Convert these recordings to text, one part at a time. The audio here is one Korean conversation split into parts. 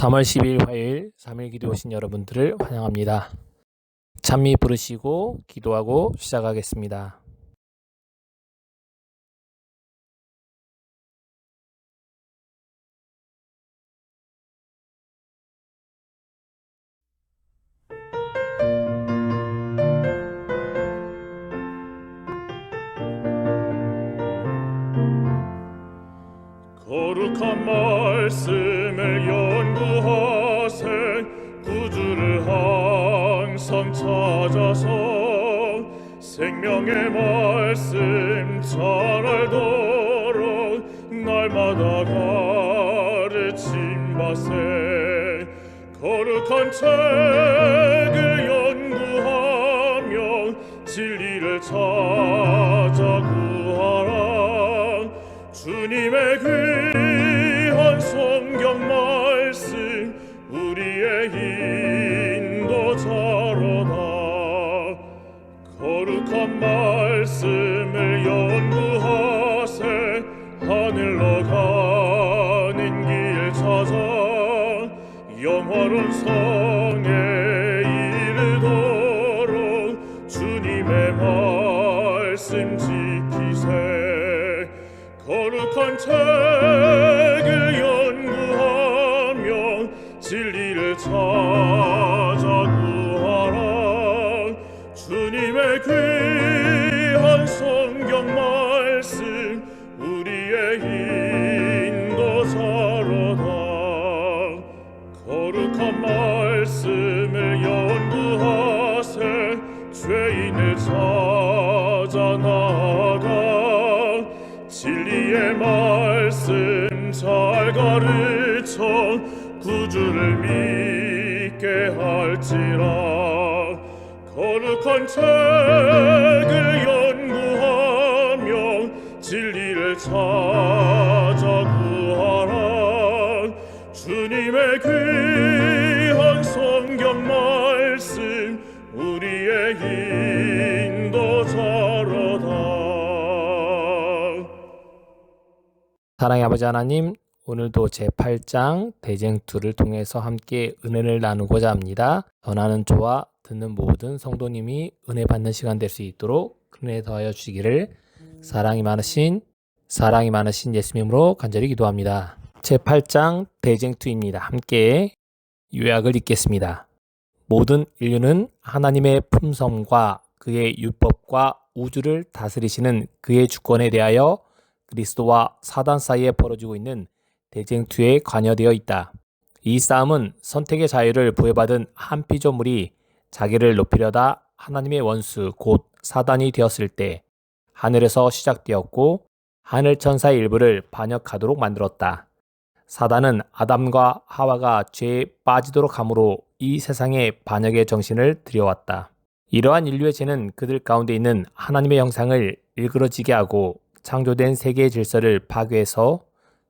3월 12일 화요일 3일 기도 오신 여러분들을 환영합니다. 찬미 부르시고 기도하고 시작하겠습니다. 거룩한 말씀을 연 찾아서 생명의 말씀 잘 알도록 날마다 가르침받세 거룩한 책을 연구하며 진리를 찾아 구하라. 주님의 귀 영화로운 성에 이르도록 주님의 말씀 지키세. 거룩한 책 말씀 잘 가르쳐 구주를 믿게 할지라. 거룩한 책을 연구하며 진리를 찾아 구하라. 주님의 귀한 성경 말씀 우리의 사랑의 아버지 하나님, 오늘도 제8장 대쟁투를 통해서 함께 은혜를 나누고자 합니다. 전하는 저와 듣는 모든 성도님이 은혜 받는 시간 될 수 있도록 은혜 더하여 주시기를 사랑이 많으신 사랑이 많으신 예수님으로 간절히 기도합니다. 제8장 대쟁투입니다. 함께 요약을 읽겠습니다. 모든 인류는 하나님의 품성과 그의 율법과 우주를 다스리시는 그의 주권에 대하여 그리스도와 사단 사이에 벌어지고 있는 대쟁투에 관여되어 있다. 이 싸움은 선택의 자유를 부여받은 한 피조물이 자기를 높이려다 하나님의 원수 곧 사단이 되었을 때 하늘에서 시작되었고 하늘 천사의 일부를 반역하도록 만들었다. 사단은 아담과 하와가 죄에 빠지도록 함으로 이 세상에 반역의 정신을 들여왔다. 이러한 인류의 죄는 그들 가운데 있는 하나님의 형상을 일그러지게 하고 창조된 세계의 질서를 파괴해서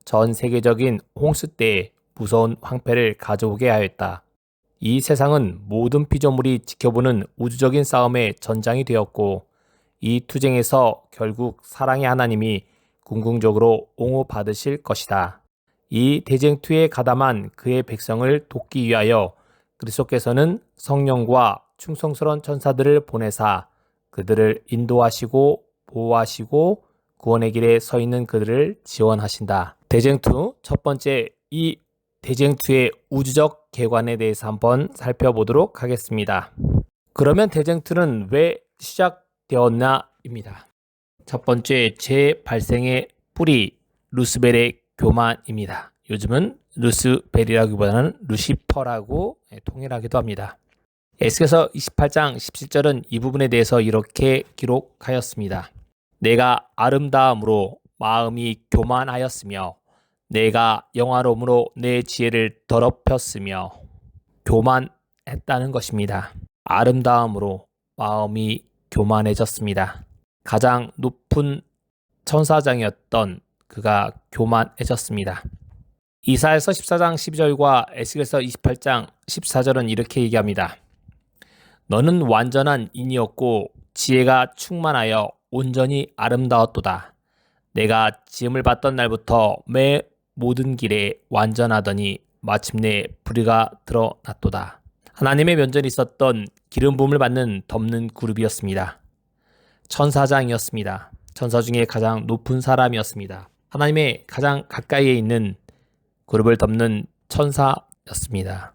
전 세계적인 홍수 때의 무서운 황폐를 가져오게 하였다. 이 세상은 모든 피조물이 지켜보는 우주적인 싸움의 전장이 되었고 이 투쟁에서 결국 사랑의 하나님이 궁극적으로 옹호받으실 것이다. 이 대쟁투에 가담한 그의 백성을 돕기 위하여 그리스도께서는 성령과 충성스러운 천사들을 보내사 그들을 인도하시고 보호하시고 구원의 길에 서 있는 그들을 지원하신다. 대쟁투 첫 번째 이 대쟁투의 우주적 개관에 대해서 한번 살펴보도록 하겠습니다. 그러면 대쟁투는 왜 시작되었나입니다. 첫 번째 재발생의 뿌리 루스벨의 교만입니다. 요즘은 루스벨이라기보다는 루시퍼라고 통일하기도 합니다. 에스겔서 28장 17절은 이 부분에 대해서 이렇게 기록하였습니다. 내가 아름다움으로 마음이 교만하였으며 내가 영화로움으로 내 지혜를 더럽혔으며 교만했다는 것입니다. 아름다움으로 마음이 교만해졌습니다. 가장 높은 천사장이었던 그가 교만해졌습니다. 이사에서 14장 12절과 에스겔서 28장 14절은 이렇게 얘기합니다. 너는 완전한 인이었고 지혜가 충만하여 온전히 아름다웠도다. 내가 지음을 받던 날부터 매 모든 길에 완전하더니 마침내 불의가 드러났도다. 하나님의 면전에 있었던 기름 부음을 받는 덮는 그룹이었습니다. 천사장이었습니다. 천사 중에 가장 높은 사람이었습니다. 하나님의 가장 가까이에 있는 그룹을 덮는 천사였습니다.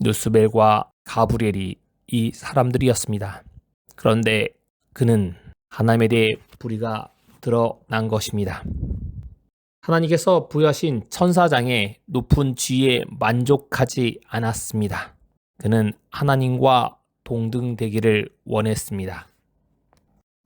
누스벨과 가브리엘이 이 사람들이었습니다. 그런데 그는 하나님에 대해 불의가 드러난 것입니다. 하나님께서 부여하신 천사장의 높은 지위에 만족하지 않았습니다. 그는 하나님과 동등되기를 원했습니다.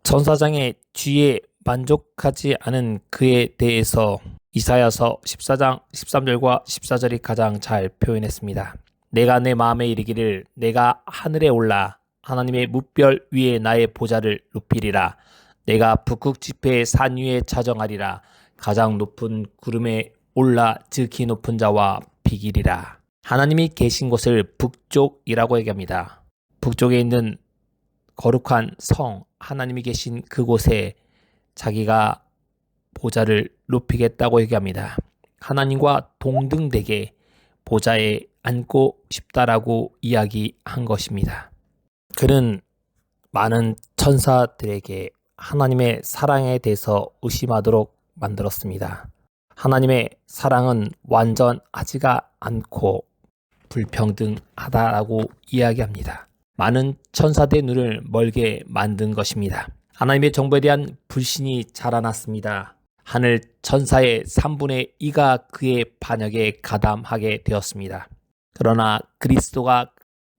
천사장의 지위에 만족하지 않은 그에 대해서 이사야서 14장 13절과 14절이 가장 잘 표현했습니다. 내가 내 마음에 이르기를 내가 하늘에 올라 하나님의 무별 위에 나의 보좌를 높이리라 내가 북극 지폐의 산 위에 자정하리라 가장 높은 구름에 올라 지극히 높은 자와 비기리라 하나님이 계신 곳을 북쪽이라고 얘기합니다. 북쪽에 있는 거룩한 성 하나님이 계신 그곳에 자기가 보좌를 높이겠다고 얘기합니다. 하나님과 동등되게 보좌에 앉고 싶다라고 이야기한 것입니다. 그는 많은 천사들에게 하나님의 사랑에 대해서 의심하도록 만들었습니다. 하나님의 사랑은 완전하지가 않고 불평등하다라고 이야기합니다. 많은 천사들의 눈을 멀게 만든 것입니다. 하나님의 정보에 대한 불신이 자라났습니다. 하늘 천사의 3분의 2가 그의 반역에 가담하게 되었습니다. 그러나 그리스도가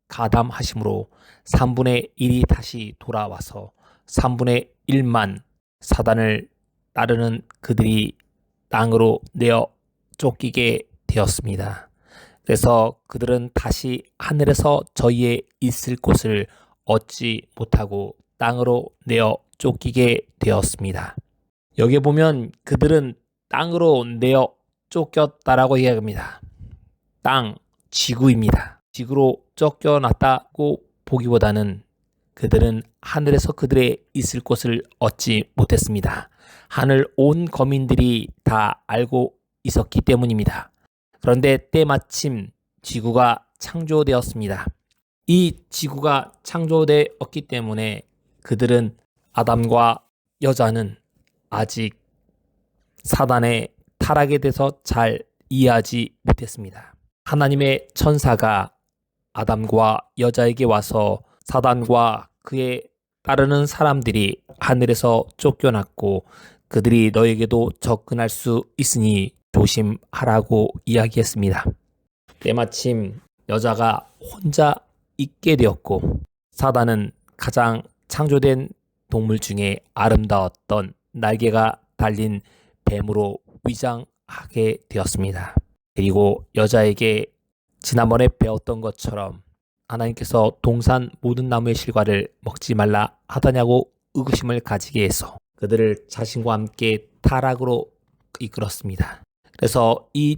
가담하심으로 3분의 1이 다시 돌아와서 3분의 1만 사단을 따르는 그들이 땅으로 내어 쫓기게 되었습니다. 그래서 그들은 다시 하늘에서 저희의 있을 곳을 얻지 못하고 땅으로 내어 쫓기게 되었습니다. 여기에 보면 그들은 땅으로 내어 쫓겼다라고 이야기합니다. 땅, 지구입니다. 지구로 쫓겨났다고 보기보다는 그들은 하늘에서 그들의 있을 곳을 얻지 못했습니다. 하늘 온 거민들이 다 알고 있었기 때문입니다. 그런데 때마침 지구가 창조되었습니다. 이 지구가 창조되었기 때문에 그들은 아담과 여자는 아직 사단의 타락에 대해서 잘 이해하지 못했습니다. 하나님의 천사가 아담과 여자에게 와서 사단과 그의 따르는 사람들이 하늘에서 쫓겨났고 그들이 너에게도 접근할 수 있으니 조심하라고 이야기했습니다. 때마침 여자가 혼자 있게 되었고 사단은 가장 창조된 동물 중에 아름다웠던 날개가 달린 뱀으로 위장하게 되었습니다. 그리고 여자에게 지난번에 배웠던 것처럼 하나님께서 동산 모든 나무의 실과를 먹지 말라 하더냐고 의구심을 가지게 해서 그들을 자신과 함께 타락으로 이끌었습니다. 그래서 이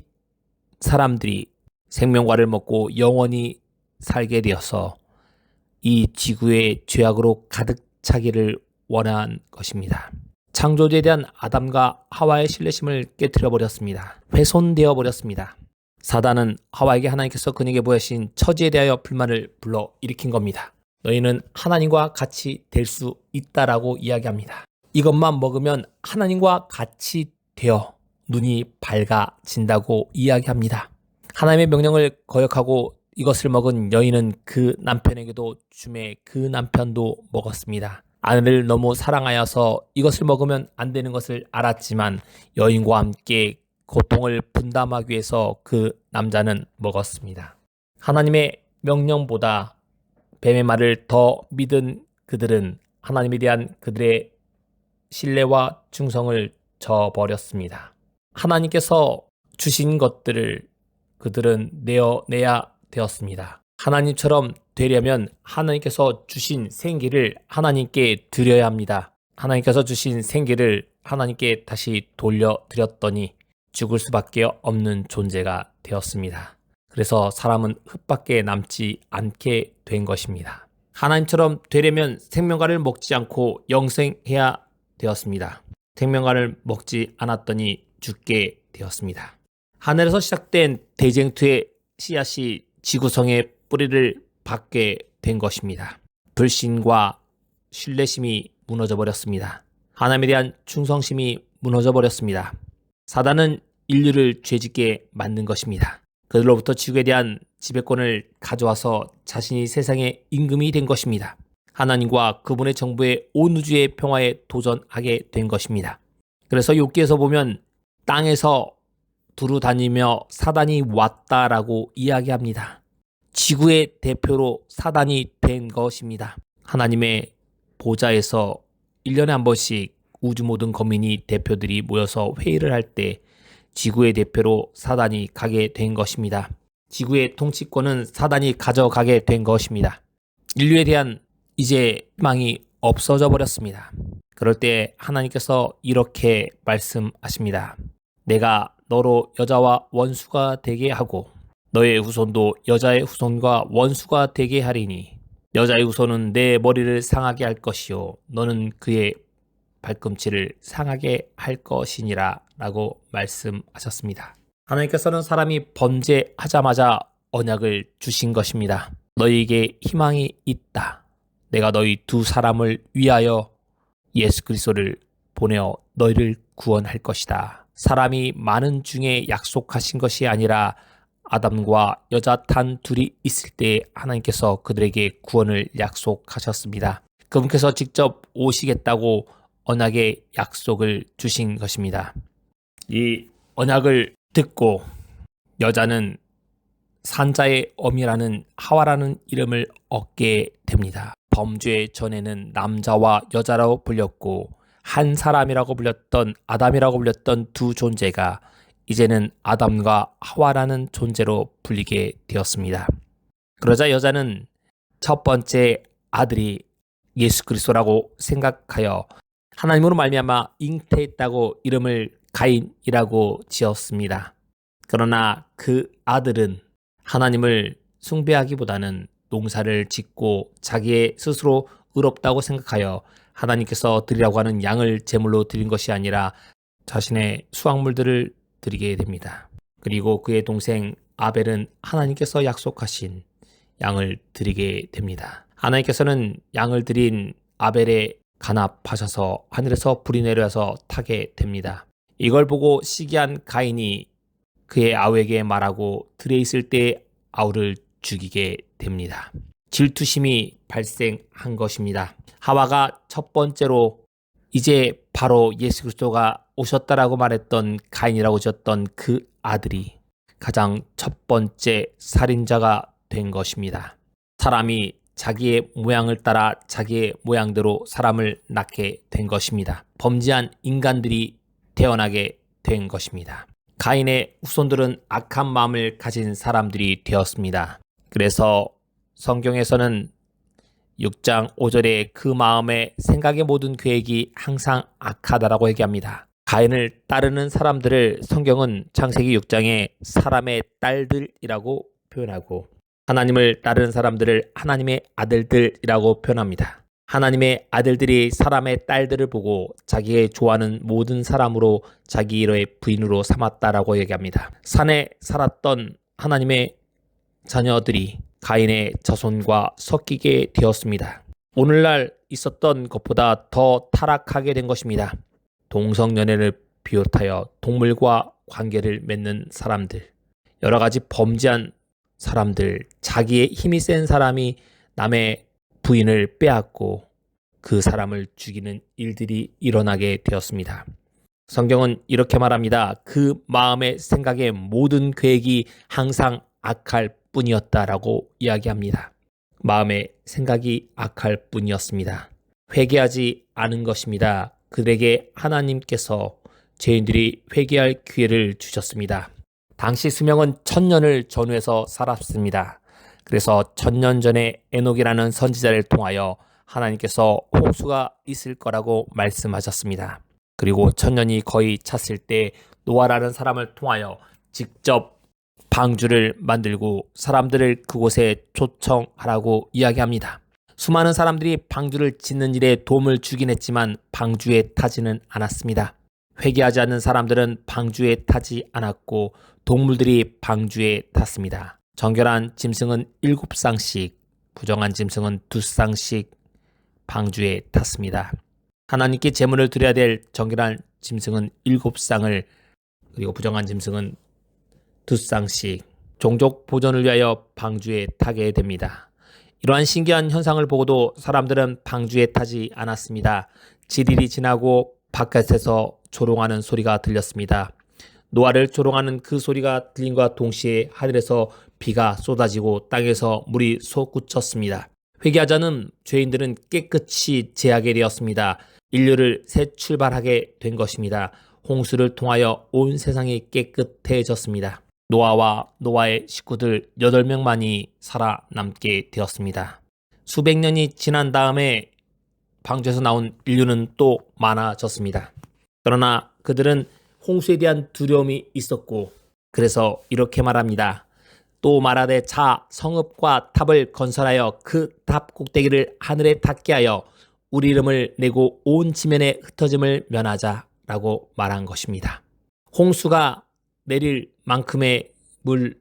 사람들이 생명과를 먹고 영원히 살게 되어서 이 지구의 죄악으로 가득 차기를 원한 것입니다. 창조주에 대한 아담과 하와의 신뢰심을 깨뜨려 버렸습니다. 훼손되어 버렸습니다. 사단은 하와에게 하나님께서 그에게 보여신 처지에 대하여 불만을 불러 일으킨 겁니다. 너희는 하나님과 같이 될 수 있다라고 이야기합니다. 이것만 먹으면 하나님과 같이 되어 눈이 밝아진다고 이야기합니다. 하나님의 명령을 거역하고 이것을 먹은 여인은 그 남편에게도 주매 그 남편도 먹었습니다. 아내를 너무 사랑하여서 이것을 먹으면 안 되는 것을 알았지만 여인과 함께 고통을 분담하기 위해서 그 남자는 먹었습니다. 하나님의 명령보다 뱀의 말을 더 믿은 그들은 하나님에 대한 그들의 신뢰와 충성을 저버렸습니다. 하나님께서 주신 것들을 그들은 내어내야 되었습니다. 하나님처럼 되려면 하나님께서 주신 생기를 하나님께 드려야 합니다. 하나님께서 주신 생기를 하나님께 다시 돌려드렸더니 죽을 수밖에 없는 존재가 되었습니다. 그래서 사람은 흙밖에 남지 않게 된 것입니다. 하나님처럼 되려면 생명과를 먹지 않고 영생해야 되었습니다. 생명과를 먹지 않았더니 죽게 되었습니다. 하늘에서 시작된 대쟁투의 씨앗이 지구성의 뿌리를 받게 된 것입니다. 불신과 신뢰심이 무너져 버렸습니다. 하나님에 대한 충성심이 무너져 버렸습니다. 사단은 인류를 죄짓게 만든 것입니다. 그들로부터 지구에 대한 지배권을 가져와서 자신이 세상의 임금이 된 것입니다. 하나님과 그분의 정부의 온 우주의 평화에 도전하게 된 것입니다. 그래서 욥기에서 보면 땅에서 두루 다니며 사단이 왔다라고 이야기합니다. 지구의 대표로 사단이 된 것입니다. 하나님의 보좌에서 1년에 한 번씩 우주 모든 거민이 대표들이 모여서 회의를 할 때 지구의 대표로 사단이 가게 된 것입니다. 지구의 통치권은 사단이 가져가게 된 것입니다. 인류에 대한 이제 희망이 없어져 버렸습니다. 그럴 때 하나님께서 이렇게 말씀하십니다. 내가 너로 여자와 원수가 되게 하고 너의 후손도 여자의 후손과 원수가 되게 하리니 여자의 후손은 내 머리를 상하게 할 것이요 너는 그의 발꿈치를 상하게 할 것이니라 라고 말씀하셨습니다. 하나님께서는 사람이 범죄하자마자 언약을 주신 것입니다. 너희에게 희망이 있다. 내가 너희 두 사람을 위하여 예수 그리스도를 보내어 너희를 구원할 것이다. 사람이 많은 중에 약속하신 것이 아니라 아담과 여자 단 둘이 있을 때 하나님께서 그들에게 구원을 약속하셨습니다. 그분께서 직접 오시겠다고 언약의 약속을 주신 것입니다. 이 언약을 듣고 여자는 산자의 어미라는 하와라는 이름을 얻게 됩니다. 범죄 전에는 남자와 여자라고 불렸고 한 사람이라고 불렸던 아담이라고 불렸던 두 존재가 이제는 아담과 하와라는 존재로 불리게 되었습니다. 그러자 여자는 첫 번째 아들이 예수 그리스도라고 생각하여 하나님으로 말미암아 잉태했다고 이름을 가인이라고 지었습니다. 그러나 그 아들은 하나님을 숭배하기보다는 농사를 짓고 자기의 스스로 의롭다고 생각하여 하나님께서 드리라고 하는 양을 제물로 드린 것이 아니라 자신의 수확물들을 드리게 됩니다. 그리고 그의 동생 아벨은 하나님께서 약속하신 양을 드리게 됩니다. 하나님께서는 양을 드린 아벨의 간합하셔서 하늘에서 불이 내려서 타게 됩니다. 이걸 보고 시기한 가인이 그의 아우에게 말하고 들에 있을 때 아우를 죽이게 됩니다. 질투심이 발생한 것입니다. 하와가 첫 번째로 이제 바로 예수 그리스도가 오셨다라고 말했던 가인이라고 지었던 그 아들이 가장 첫 번째 살인자가 된 것입니다. 사람이 자기의 모양을 따라 자기의 모양대로 사람을 낳게 된 것입니다. 범죄한 인간들이 태어나게 된 것입니다. 가인의 후손들은 악한 마음을 가진 사람들이 되었습니다. 그래서 성경에서는 6장 5절에 그 마음의 생각의 모든 계획이 항상 악하다라고 얘기합니다. 가인을 따르는 사람들을 성경은 창세기 6장에 사람의 딸들이라고 표현하고 하나님을 따르는 사람들을 하나님의 아들들이라고 표현합니다. 하나님의 아들들이 사람의 딸들을 보고 자기의 좋아하는 모든 사람으로 자기 일의 부인으로 삼았다라고 얘기합니다. 산에 살았던 하나님의 자녀들이 가인의 자손과 섞이게 되었습니다. 오늘날 있었던 것보다 더 타락하게 된 것입니다. 동성연애를 비롯하여 동물과 관계를 맺는 사람들, 여러 가지 범죄한 사람들, 자기의 힘이 센 사람이 남의 부인을 빼앗고 그 사람을 죽이는 일들이 일어나게 되었습니다. 성경은 이렇게 말합니다. 그 마음의 생각의 모든 계획이 항상 악할 뿐이었다라고 이야기합니다. 마음의 생각이 악할 뿐이었습니다. 회개하지 않은 것입니다. 그들에게 하나님께서 죄인들이 회개할 기회를 주셨습니다. 당시 수명은 천년을 전후해서 살았습니다. 그래서 천년 전에 에녹이라는 선지자를 통하여 하나님께서 홍수가 있을 거라고 말씀하셨습니다. 그리고 천년이 거의 찼을 때 노아라는 사람을 통하여 직접 방주를 만들고 사람들을 그곳에 초청하라고 이야기합니다. 수많은 사람들이 방주를 짓는 일에 도움을 주긴 했지만 방주에 타지는 않았습니다. 회개하지 않는 사람들은 방주에 타지 않았고 동물들이 방주에 탔습니다. 정결한 짐승은 일곱 쌍씩, 부정한 짐승은 두 쌍씩 방주에 탔습니다. 하나님께 제물을 드려야 될 정결한 짐승은 일곱 쌍을 그리고 부정한 짐승은 두 쌍씩 종족 보존을 위하여 방주에 타게 됩니다. 이러한 신기한 현상을 보고도 사람들은 방주에 타지 않았습니다. 지일이 지나고 바깥에서 조롱하는 소리가 들렸습니다. 노아를 조롱하는 그 소리가 들림과 동시에 하늘에서 비가 쏟아지고 땅에서 물이 솟구쳤습니다. 회개하자는 죄인들은 깨끗이 제하게 되었습니다. 인류를 새 출발하게 된 것입니다. 홍수를 통하여 온 세상이 깨끗해졌습니다. 노아와 노아의 식구들 8명만이 살아남게 되었습니다. 수백 년이 지난 다음에 방주에서 나온 인류는 또 많아졌습니다. 그러나 그들은 홍수에 대한 두려움이 있었고 그래서 이렇게 말합니다. 또 말하되 자 성읍과 탑을 건설하여 그 탑 꼭대기를 하늘에 닿게 하여 우리 이름을 내고 온 지면에 흩어짐을 면하자라고 말한 것입니다. 홍수가 내릴 만큼의 물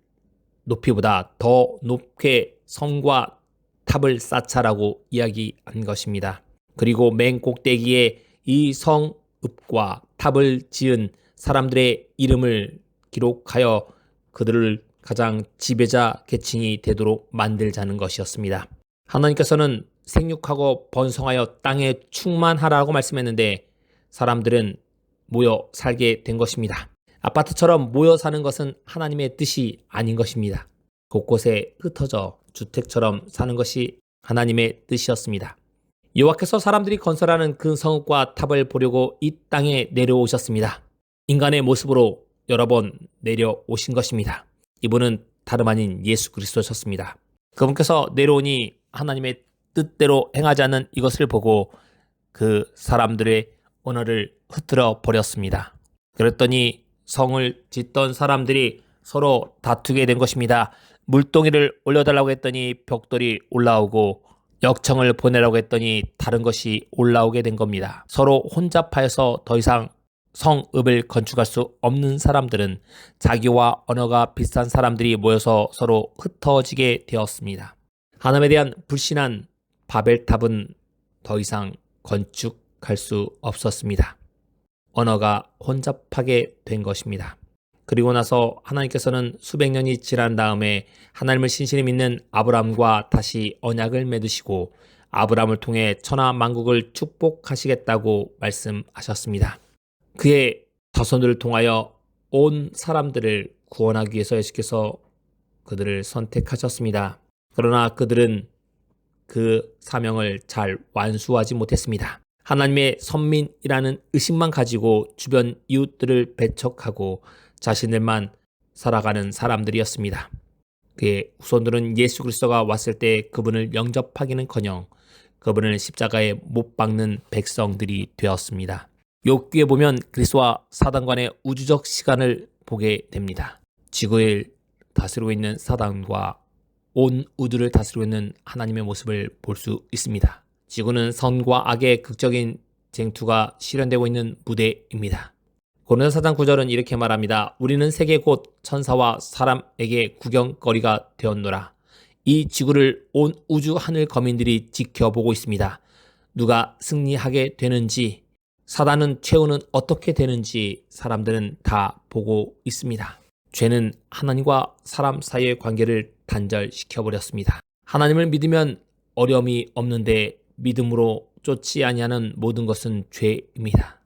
높이보다 더 높게 성과 탑을 쌓자라고 이야기한 것입니다. 그리고 맨 꼭대기에 이 성읍과 탑을 지은 사람들의 이름을 기록하여 그들을 가장 지배자 계층이 되도록 만들자는 것이었습니다. 하나님께서는 생육하고 번성하여 땅에 충만하라고 말씀했는데 사람들은 모여 살게 된 것입니다. 아파트처럼 모여 사는 것은 하나님의 뜻이 아닌 것입니다. 곳곳에 흩어져 주택처럼 사는 것이 하나님의 뜻이었습니다. 여호와께서 사람들이 건설하는 그 성읍과 탑을 보려고 이 땅에 내려오셨습니다. 인간의 모습으로 여러 번 내려오신 것입니다. 이분은 다름 아닌 예수 그리스도셨습니다. 그분께서 내려오니 하나님의 뜻대로 행하지 않는 이것을 보고 그 사람들의 언어를 흐트러 버렸습니다. 그랬더니 성을 짓던 사람들이 서로 다투게 된 것입니다. 물동이를 올려달라고 했더니 벽돌이 올라오고 역청을 보내라고 했더니 다른 것이 올라오게 된 겁니다. 서로 혼잡하여서 더 이상 성읍을 건축할 수 없는 사람들은 자기와 언어가 비슷한 사람들이 모여서 서로 흩어지게 되었습니다. 하나님에 대한 불신한 바벨탑은 더 이상 건축할 수 없었습니다. 언어가 혼잡하게 된 것입니다. 그리고 나서 하나님께서는 수백 년이 지난 다음에 하나님을 신실히 믿는 아브람과 다시 언약을 맺으시고 아브람을 통해 천하 만국을 축복하시겠다고 말씀하셨습니다. 그의 자손들을 통하여 온 사람들을 구원하기 위해서 예수께서 그들을 선택하셨습니다. 그러나 그들은 그 사명을 잘 완수하지 못했습니다. 하나님의 선민이라는 의식만 가지고 주변 이웃들을 배척하고 자신들만 살아가는 사람들이었습니다. 그의 후손들은 예수 그리스도가 왔을 때 그분을 영접하기는커녕 그분을 십자가에 못 박는 백성들이 되었습니다. 욥기에 보면 그리스도와 사단 간의 우주적 시간을 보게 됩니다. 지구를 다스리고 있는 사단과 온 우주를 다스리고 있는 하나님의 모습을 볼 수 있습니다. 지구는 선과 악의 극적인 쟁투가 실현되고 있는 무대입니다. 고린도 사장 9절은 이렇게 말합니다. 우리는 세계 곧 천사와 사람에게 구경거리가 되었노라. 이 지구를 온 우주 하늘 거민들이 지켜보고 있습니다. 누가 승리하게 되는지 사단은 최후는 어떻게 되는지 사람들은 다 보고 있습니다. 죄는 하나님과 사람 사이의 관계를 단절시켜 버렸습니다. 하나님을 믿으면 어려움이 없는데 믿음으로 쫓지 아니하는 모든 것은 죄입니다.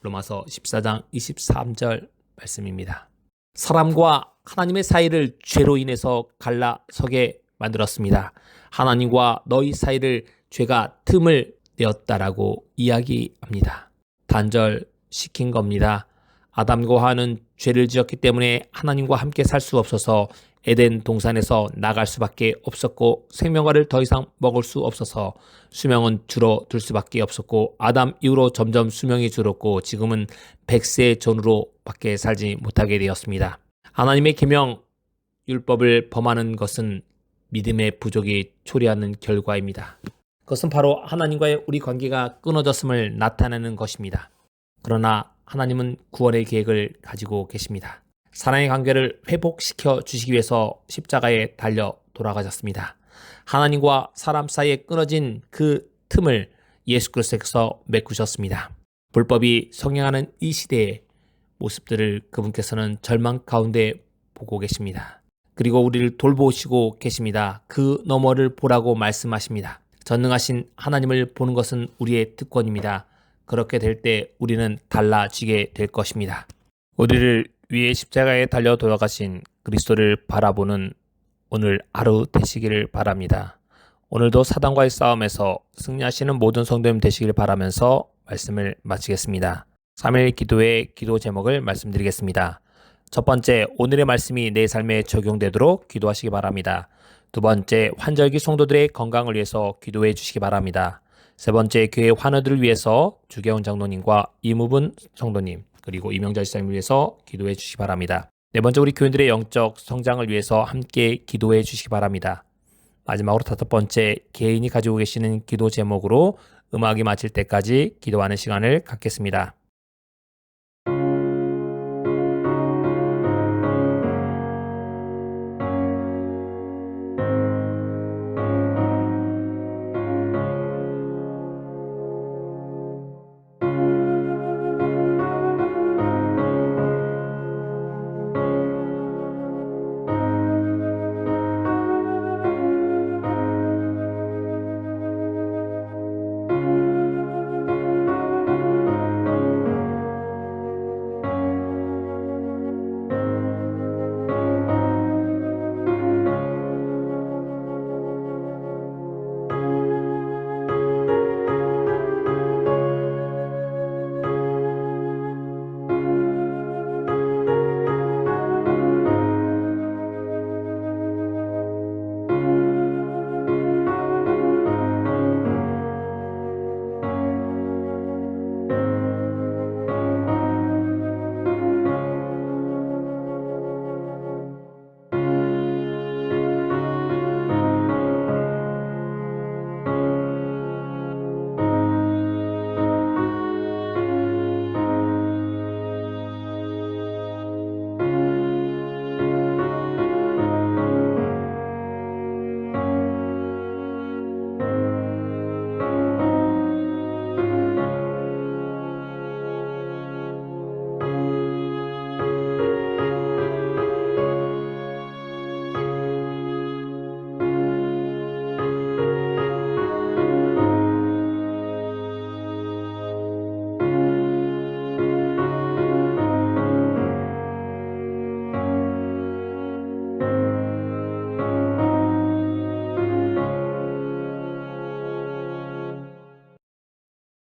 로마서 14장 23절 말씀입니다. 사람과 하나님의 사이를 죄로 인해서 갈라서게 만들었습니다. 하나님과 너희 사이를 죄가 틈을 내었다라고 이야기합니다. 단절시킨 겁니다. 아담과 하와는 죄를 지었기 때문에 하나님과 함께 살 수 없어서 에덴 동산에서 나갈 수밖에 없었고 생명과를 더 이상 먹을 수 없어서 수명은 줄어들 수밖에 없었고 아담 이후로 점점 수명이 줄었고 지금은 백세 전으로 밖에 살지 못하게 되었습니다. 하나님의 계명 율법을 범하는 것은 믿음의 부족이 초래하는 결과입니다. 그것은 바로 하나님과의 우리 관계가 끊어졌음을 나타내는 것입니다. 그러나 하나님은 구원의 계획을 가지고 계십니다. 사랑의 관계를 회복시켜 주시기 위해서 십자가에 달려 돌아가셨습니다. 하나님과 사람 사이에 끊어진 그 틈을 예수 그리스도께서 메꾸셨습니다. 불법이 성행하는 이 시대의 모습들을 그분께서는 절망 가운데 보고 계십니다. 그리고 우리를 돌보시고 계십니다. 그 너머를 보라고 말씀하십니다. 전능하신 하나님을 보는 것은 우리의 특권입니다. 그렇게 될 때 우리는 달라지게 될 것입니다. 우리를 위해 십자가에 달려 돌아가신 그리스도를 바라보는 오늘 하루 되시기를 바랍니다. 오늘도 사단과의 싸움에서 승리하시는 모든 성도님 되시기를 바라면서 말씀을 마치겠습니다. 3일 기도의 기도 제목을 말씀드리겠습니다. 첫 번째, 오늘의 말씀이 내 삶에 적용되도록 기도하시기 바랍니다. 두 번째, 환절기 성도들의 건강을 위해서 기도해 주시기 바랍니다. 세 번째, 교회 환우들을 위해서 주계원 장로님과 이무분 성도님, 그리고 이명자 지사님을 위해서 기도해 주시기 바랍니다. 네 번째, 우리 교인들의 영적 성장을 위해서 함께 기도해 주시기 바랍니다. 마지막으로 다섯 번째, 개인이 가지고 계시는 기도 제목으로 음악이 마칠 때까지 기도하는 시간을 갖겠습니다.